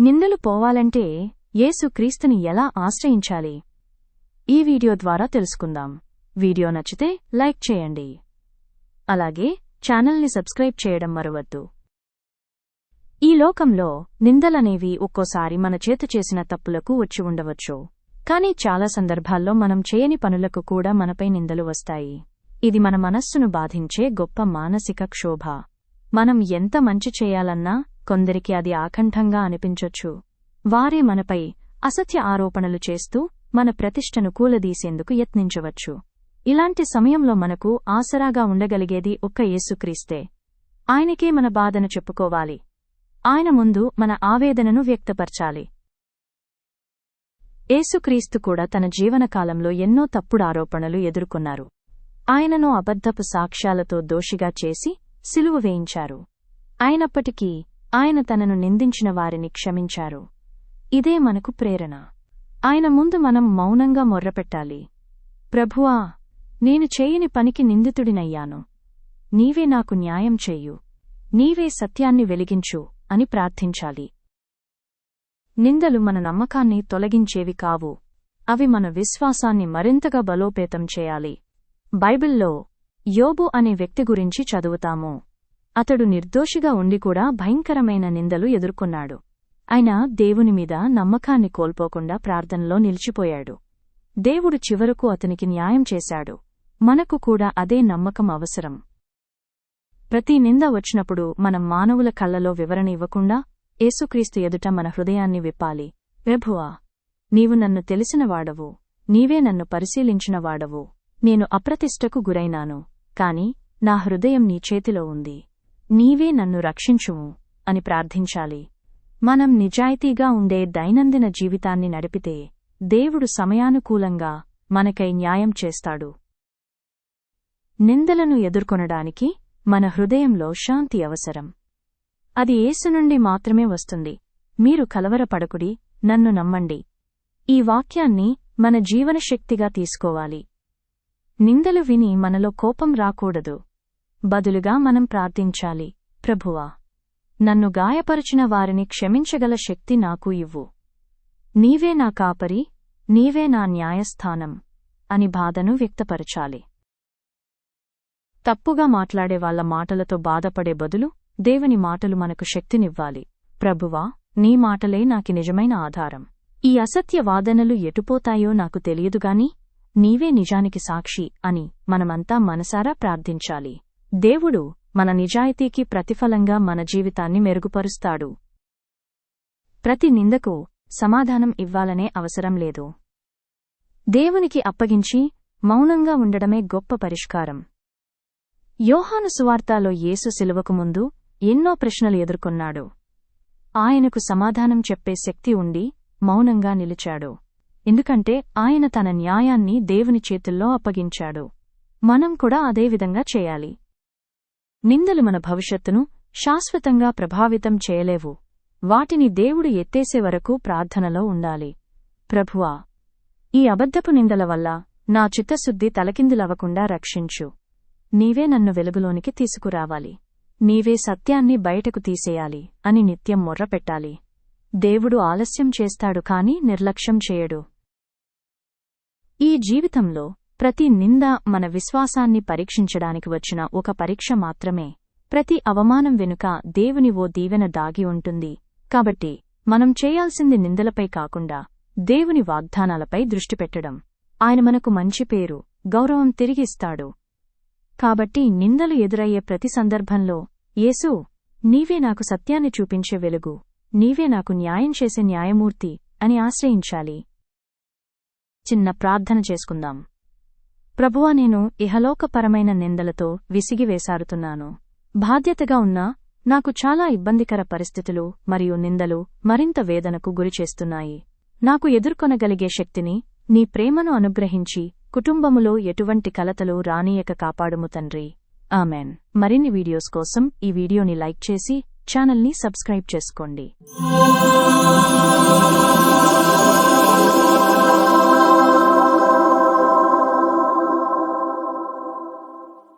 నిందలు పోవాలంటే యేసు క్రీస్తుని ఎలా ఆశ్రయించాలి? ఈ వీడియో ద్వారా తెలుసుకుందాం. వీడియో నచ్చితే లైక్ చేయండి. అలాగే ఛానల్ని సబ్స్క్రైబ్ చేయడం మరవద్దు. ఈ లోకంలో నిందలనేవి ఒక్కోసారి మన చేత చేసిన తప్పులకు వచ్చి ఉండవచ్చు. కానీ చాలా సందర్భాల్లో మనం చేయని పనులకు కూడా మనపై నిందలు వస్తాయి. ఇది మన మనస్సును బాధించే గొప్ప మానసిక క్షోభ. మనం ఎంత మంచి చేయాలన్నా కొందరికి అది ఆకంఠంగా అనిపించొచ్చు. వారే మనపై అసత్య ఆరోపణలు చేస్తూ మన ప్రతిష్టను కూలదీసేందుకు యత్నించవచ్చు. ఇలాంటి సమయంలో మనకు ఆసరాగా ఉండగలిగేది ఒక్క యేసుక్రీస్తే. ఆయనకే మన బాధను చెప్పుకోవాలి. ఆయన ముందు మన ఆవేదనను వ్యక్తపరచాలి. ఏసుక్రీస్తు కూడా తన జీవనకాలంలో ఎన్నో తప్పుడు ఆరోపణలు ఎదుర్కొన్నారు. ఆయనను అబద్ధపు సాక్ష్యాలతో దోషిగా చేసి సిలువ వేయించారు. అయినప్పటికీ ఆయన తనను నిందించిన వారిని క్షమించారు. ఇదే మనకు ప్రేరణ. ఆయన ముందు మనం మౌనంగా మొర్రపెట్టాలి. ప్రభువా నేను చేయని పనికి నిందితుడినయ్యాను. నీవే నాకు న్యాయం చెయ్యు నీవే సత్యాన్ని వెలిగించు అని ప్రార్థించాలి. నిందలు మన నమ్మకాన్ని తొలగించేవి కావు. అవి మన విశ్వాసాన్ని మరింతగా బలోపేతం చేయాలి. బైబిల్లో యోబు అనే వ్యక్తి గురించి చదువుతాము. అతడు నిర్దోషిగా ఉండి కూడా భయంకరమైన నిందలు ఎదుర్కొన్నాడు. అయినా దేవుని మీద నమ్మకాన్ని కోల్పోకుండా ప్రార్థనలో నిలిచిపోయాడు. దేవుడు చివరకు అతనికి న్యాయం చేశాడు. మనకు కూడా అదే నమ్మకం అవసరం. ప్రతి నింద వచ్చినప్పుడు మనం మానవుల కళ్ళలో వివరణ ఇవ్వకుండా ఏసుక్రీస్తు ఎదుట మన హృదయాన్ని విప్పాలి. ప్రభువా నీవు నన్ను తెలిసినవాడవు నీవే నన్ను పరిశీలించినవాడవు నేను అప్రతిష్టకు గురైనాను. కాని నా హృదయం నీ చేతిలో ఉంది. నీవే నన్ను రక్షించుము అని ప్రార్థించాలి. మనం నిజాయితీగా ఉండే దైనందిన జీవితాన్ని నడిపితే దేవుడు సమయానుకూలంగా మనకై న్యాయం చేస్తాడు. నిందలను ఎదుర్కొనడానికి మన హృదయంలో శాంతి అవసరం. అది యేసు నుండి మాత్రమే వస్తుంది. మీరు కలవరపడకుడి నన్ను నమ్మండి. ఈ వాక్యాన్ని మన జీవనశక్తిగా తీసుకోవాలి. నిందలు విని మనలో కోపం రాకూడదు. బదులుగా మనం ప్రార్థించాలి. ప్రభువా నన్ను గాయపరచిన వారిని క్షమించగల శక్తి నాకు ఇవ్వు. నీవే నా కాపరి నీవే నా న్యాయస్థానం అని బాధను వ్యక్తపరచాలి. తప్పుగా మాట్లాడేవాళ్ళ మాటలతో బాధపడే బదులు దేవుని మాటలు మనకు శక్తినివ్వాలి. ప్రభువా నీ మాటలే నాకి నిజమైన ఆధారం. ఈ అసత్య వాదనలు ఎటుపోతాయో నాకు తెలియదుగాని నీవే నిజానికి సాక్షి అని మనమంతా మనసారా ప్రార్థించాలి. దేవుడు మన నిజాయితీకి ప్రతిఫలంగా మన జీవితాన్ని మెరుగుపరుస్తాడు. ప్రతి నిందకు సమాధానం ఇవ్వాలనే అవసరం లేదు. దేవునికి అప్పగించి మౌనంగా ఉండడమే గొప్ప పరిష్కారం. యోహాను సువార్తాలో యేసు శిలువకు ముందు ఎన్నో ప్రశ్నలు ఎదుర్కొన్నాడు. ఆయనకు సమాధానం చెప్పే శక్తి ఉండి మౌనంగా నిలిచాడు. ఎందుకంటే ఆయన తన న్యాయాన్ని దేవుని చేతుల్లో అప్పగించాడు. మనం కూడా అదేవిధంగా చేయాలి. నిందలు మన భవిష్యత్తును శాశ్వతంగా ప్రభావితం చేయలేవు. వాటిని దేవుడు ఎత్తేసే వరకు ప్రార్థనలో ఉండాలి. ప్రభువా ఈ అబద్ధపు నిందల వల్ల నా చిత్తశుద్ధి తలకిందులవ్వకుండా రక్షించు. నీవే నన్ను వెలుగులోనికి తీసుకురావాలి. నీవే సత్యాన్ని బయటకు తీసేయాలి అని నిత్యం మొర్రపెట్టాలి. దేవుడు ఆలస్యం చేస్తాడు కాని నిర్లక్ష్యం చేయడు. ఈ జీవితంలో ప్రతి నింద మన విశ్వాసాన్ని పరీక్షించడానికి వచ్చిన ఒక పరీక్ష మాత్రమే. ప్రతి అవమానం వెనుక దేవుని ఓ దీవెన దాగి ఉంటుంది. కాబట్టి మనం చేయాల్సింది నిందలపై కాకుండా దేవుని వాగ్దానాలపై దృష్టి పెట్టడం. ఆయన మనకు మంచి పేరు గౌరవం తిరిగిస్తాడు. కాబట్టి నిందలు ఎదురయ్యే ప్రతి సందర్భంలో యేసు నీవే నాకు సత్యాన్ని చూపించే వెలుగు నీవే నాకు న్యాయం చేసే న్యాయమూర్తి అని ఆశ్రయించాలి. చిన్న ప్రార్థన చేసుకుందాం. ప్రభువా నేను ఇహలోకపరమైన నిందలతో విసిగివేసారుతున్నాను బాధ్యతగా ఉన్నా నాకు చాలా ఇబ్బందికర పరిస్థితులు మరియు నిందలు మరింత వేదనకు గురిచేస్తున్నాయి. నాకు ఎదుర్కొనగలిగే శక్తిని నీ ప్రేమను అనుగ్రహించి కుటుంబములో ఎటువంటి కలతలు రానీయక కాపాడుము తండ్రి. ఆమెన్. మరిన్ని వీడియోస్ కోసం ఈ వీడియోని లైక్ చేసి ఛానల్ని సబ్స్క్రైబ్ చేసుకోండి.